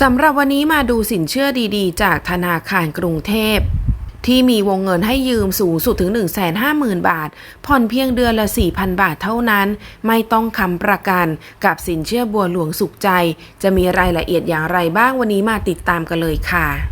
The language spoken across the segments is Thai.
สำหรับวันนี้มาดูสินเชื่อดีๆ จากธนาคารกรุงเทพ ที่มีวงเงินให้ยืมสูงสุดถึง 150,000 บาท ผ่อนเพียงเดือนละ 4,000 บาทเท่านั้น ไม่ต้องคำประกันกับสินเชื่อบัวหลวงสุขใจ จะมีรายละเอียดอย่างไรบ้างวันนี้มาติดตามกันเลยค่ะ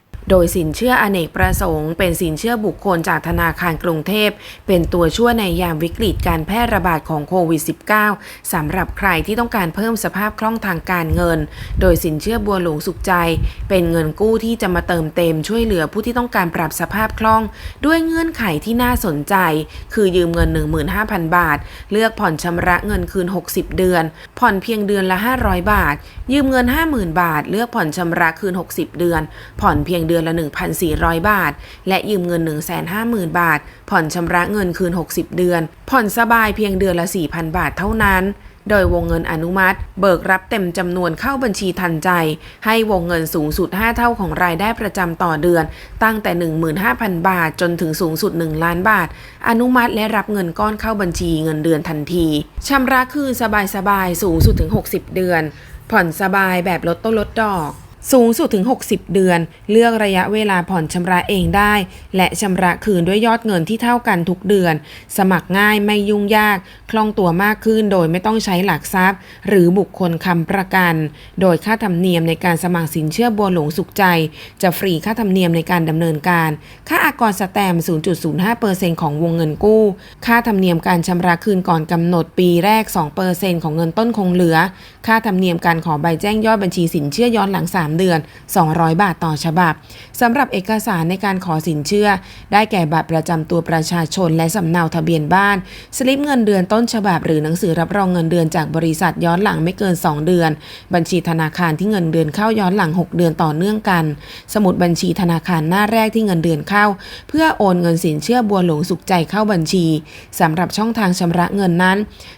โดยสินเชื่ออเนกประสงค์ เป็นสินเชื่อบุคคลจากธนาคารกรุงเทพ เป็นตัวช่วยในยามวิกฤตการแพร่ระบาดของโควิด -19 สำหรับใครที่ต้องการเพิ่มสภาพคล่องทางการเงิน โดยสินเชื่อบัวหลวงสุขใจ เป็นเงินกู้ที่จะมาเติมเต็มช่วยเหลือผู้ที่ต้องการปรับสภาพคล่อง ด้วยเงื่อนไขที่น่าสนใจ คือยืมเงิน 15,000 บาท เลือกผ่อนชำระเงินคืน 60 เดือน ผ่อนเพียงเดือนละ 500 บาท ยืมเงิน 50,000 บาท เลือกผ่อนชำระคืน 60 เดือน ผ่อนเพียงเดือนละ 1,400 บาท และยืมเงิน 150,000 บาท ผ่อนชำระเงินคืน 60 เดือน ผ่อนสบายเพียงเดือนละ 4,000 บาทเท่านั้นโดยวงเงินอนุมัติ เบิกรับเต็มจำนวนเข้าบัญชีทันใจ ให้วงเงินสูงสุด 5 เท่าของรายได้ประจำต่อเดือน ตั้งแต่ 15,000 บาท จนถึงสูงสุด 1 ล้านบาท อนุมัติและรับเงินก้อนเข้าบัญชีเงินเดือนทันทีชำระคืนสบายๆสูงสุดถึง 60 เดือน ผ่อนสบายแบบลดต้นลดดอก สูงสุดถึง 60 เดือน เลือกระยะเวลาผ่อนชำระเองได้ และชำระคืนด้วยยอดเงินที่เท่ากันทุกเดือน สมัครง่ายไม่ยุ่งยาก คล่องตัวมากขึ้นโดยไม่ต้องใช้หลักทรัพย์ หรือบุคคลค้ำประกัน โดยค่าธรรมเนียมในการสมัครสินเชื่อบัวหลวงสุขใจ จะฟรีค่าธรรมเนียมในการดำเนินการ ค่าอากรสแตมป์0.05%ของวงเงินกู้ ค่าธรรมเนียมการชำระคืนก่อนกำหนดปีแรก 2%ของเงินต้นคงเหลือ ค่าธรรมเนียมการขอใบแจ้งยอดบัญชีสินเชื่อย้อนหลัง3เดือน 200 บาทต่อฉบับสำหรับเอกสารในการขอสินเชื่อ ได้แก่บัตรประจำตัวประชาชนและสำเนาทะเบียนบ้าน สลิปเงินเดือนต้นฉบับ หรือหนังสือรับรองเงินเดือนจากบริษัทย้อนหลังไม่เกิน 2 เดือน บัญชีธนาคารที่เงินเดือนเข้าย้อนหลัง 6 เดือนต่อเนื่องกัน สมุดบัญชีธนาคารหน้าแรกที่เงินเดือนเข้า เพื่อโอนเงินสินเชื่อบัวหลวงสุขใจเข้าบัญชีสำหรับช่องทางชำระเงินนั้น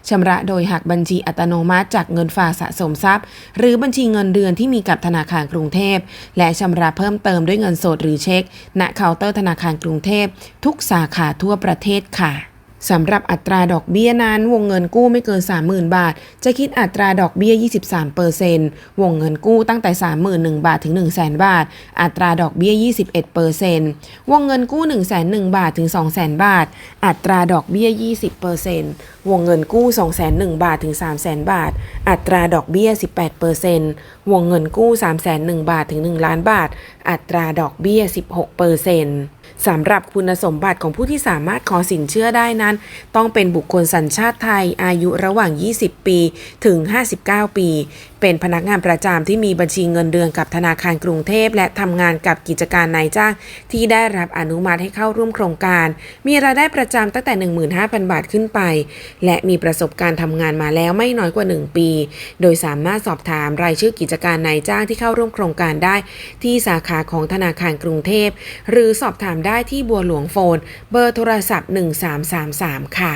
ชำระโดยหักบัญชีอัตโนมัติจากเงินฝากสะสมทรัพย์ หรือบัญชีเงินเดือนที่มีกับธนาคารกรุงเทพ และชำระเพิ่มเติมด้วยเงินสดหรือเช็ค ณเคาน์เตอร์ธนาคารกรุงเทพ ทุกสาขาทั่วประเทศค่ะ สำหรับอัตราดอกเบี้ยนั้น วงเงินกู้ไม่เกิน 30,000 บาท จะคิดอัตราดอกเบี้ย 23%วงเงินกู้ตั้งแต่ 31,000 บาทถึง 100,000 บาท อัตราดอกเบี้ย 21%วงเงินกู้ 101,000 บาทถึง 200,000 บาท อัตราดอกเบี้ย 20%วงเงินกู้ 201,000 บาทถึง 300,000 บาท อัตราดอกเบี้ย 18%วงเงินกู้ 301,000 บาทถึง 1 ล้านบาท อัตราดอกเบี้ย 16%สำหรับคุณสมบัติของผู้ที่สามารถขอสินเชื่อได้นั้น ต้องเป็นบุคคลสัญชาติไทยอายุระหว่าง 20 ปีถึง 59 ปี เป็นพนักงานประจำที่มีบัญชีเงินเดือนกับธนาคารกรุงเทพ และทำงานกับกิจการนายจ้าง ที่ได้รับอนุมัติให้เข้าร่วมโครงการ มีรายได้ประจำตั้งแต่ 15,000 บาทขึ้นไป และมีประสบการณ์ทำงานมาแล้วไม่น้อยกว่า 1 ปี โดยสามารถสอบถามรายชื่อกิจการนายจ้างที่เข้าร่วมโครงการได้ ที่สาขาของธนาคารกรุงเทพ หรือสอบถามได้ที่บัวหลวงโฟน เบอร์โทรศัพท์ 1333 ค่ะ